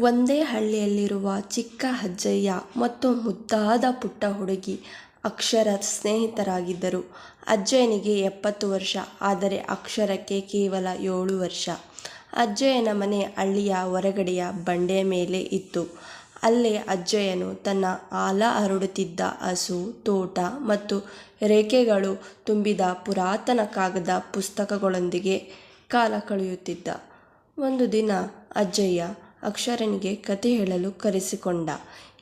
ಒಂದೇ ಹಳ್ಳಿಯಲ್ಲಿರುವ ಚಿಕ್ಕ ಅಜ್ಜಯ್ಯ ಮತ್ತು ಮುದ್ದಾದ ಪುಟ್ಟ ಹುಡುಗಿ ಅಕ್ಷರ ಸ್ನೇಹಿತರಾಗಿದ್ದರು. ಅಜ್ಜಯ್ಯನಿಗೆ ಎಪ್ಪತ್ತು ವರ್ಷ. ಆದರೆ ಅಕ್ಷರಕ್ಕೆ ಕೇವಲ ಏಳು ವರ್ಷ. ಅಜ್ಜಯ್ಯನ ಮನೆ ಹಳ್ಳಿಯ ಹೊರಗಡೆಯ ಬಂಡೆಯ ಮೇಲೆ ಇತ್ತು. ಅಲ್ಲೇ ಅಜ್ಜಯ್ಯನು ತನ್ನ ಆಲ ಹರಡುತ್ತಿದ್ದ ಹಸು, ತೋಟ ಮತ್ತು ರೇಖೆಗಳು ತುಂಬಿದ ಪುರಾತನ ಕಾಗದ ಪುಸ್ತಕಗಳೊಂದಿಗೆ ಕಾಲ ಕಳೆಯುತ್ತಿದ್ದ. ಒಂದು ದಿನ ಅಜ್ಜಯ್ಯ ಅಕ್ಷರನಿಗೆ ಕತೆ ಹೇಳಲು ಕರೆಸಿಕೊಂಡ.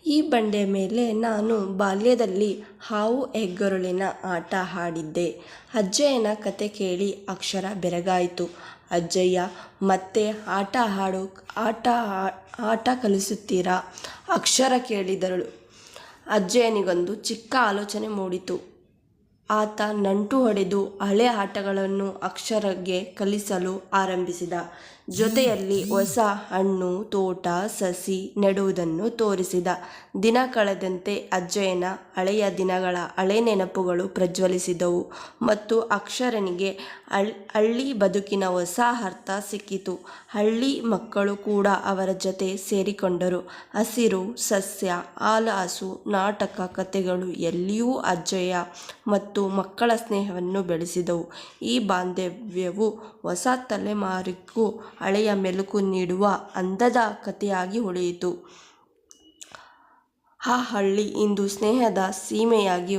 ಈ ಬಂಡೆಯ ಮೇಲೆ ನಾನು ಬಾಲ್ಯದಲ್ಲಿ ಹಾವು ಹೆಗ್ಗರುಳಿನ ಆಟ ಆಡಿದ್ದೆ. ಅಜ್ಜಯ್ಯನ ಕತೆ ಕೇಳಿ ಅಕ್ಷರ ಬೆರಗಾಯಿತು. ಅಜ್ಜಯ್ಯ, ಮತ್ತೆ ಆಟ ಕಲಿಸುತ್ತೀರಾ? ಅಕ್ಷರ ಕೇಳಿದರಳು ಅಜ್ಜಯ್ಯನಿಗೊಂದು ಚಿಕ್ಕ ಆಲೋಚನೆ ಮೂಡಿತು. ಆತ ನಂಟು ಹೊಡೆದು ಹಳೆ ಆಟಗಳನ್ನು ಅಕ್ಷರಗೆ ಕಲಿಸಲು ಆರಂಭಿಸಿದ. ಜೊತೆಯಲ್ಲಿ ಹೊಸ ಹಣ್ಣು, ತೋಟ, ಸಸಿ ನೆಡುವುದನ್ನು ತೋರಿಸಿದ. ದಿನ ಕಳೆದಂತೆ ಅಜ್ಜಯ್ಯನ ಹಳೆಯ ದಿನಗಳ ಹಳೆ ನೆನಪುಗಳು ಪ್ರಜ್ವಲಿಸಿದವು ಮತ್ತು ಅಕ್ಷರನಿಗೆ ಹಳ್ಳಿ ಬದುಕಿನ ಹೊಸ ಅರ್ಥ ಸಿಕ್ಕಿತು. ಹಳ್ಳಿ ಮಕ್ಕಳು ಕೂಡ ಅವರ ಜೊತೆ ಸೇರಿಕೊಂಡರು. ಹಸಿರು, ಸಸ್ಯ, ಆಲಾಸು ನಾಟಕ, ಕಥೆಗಳು ಎಲ್ಲಿಯೂ ಅಜ್ಜಯ್ಯ ಮತ್ತು ಮಕ್ಕಳ ಸ್ನೇಹವನ್ನು ಬೆಳೆಸಿದವು. ಈ ಬಾಂಧವ್ಯವು ಹೊಸ ತಲೆಮಾರಿಗೂ ಹಳೆಯ ಮೆಲುಕು ನೀಡುವ ಅಂದದ ಕಥೆಯಾಗಿ ಉಳಿಯಿತು. ಆ ಹಳ್ಳಿ ಇಂದು ಸ್ನೇಹದ ಸೀಮೆಯಾಗಿ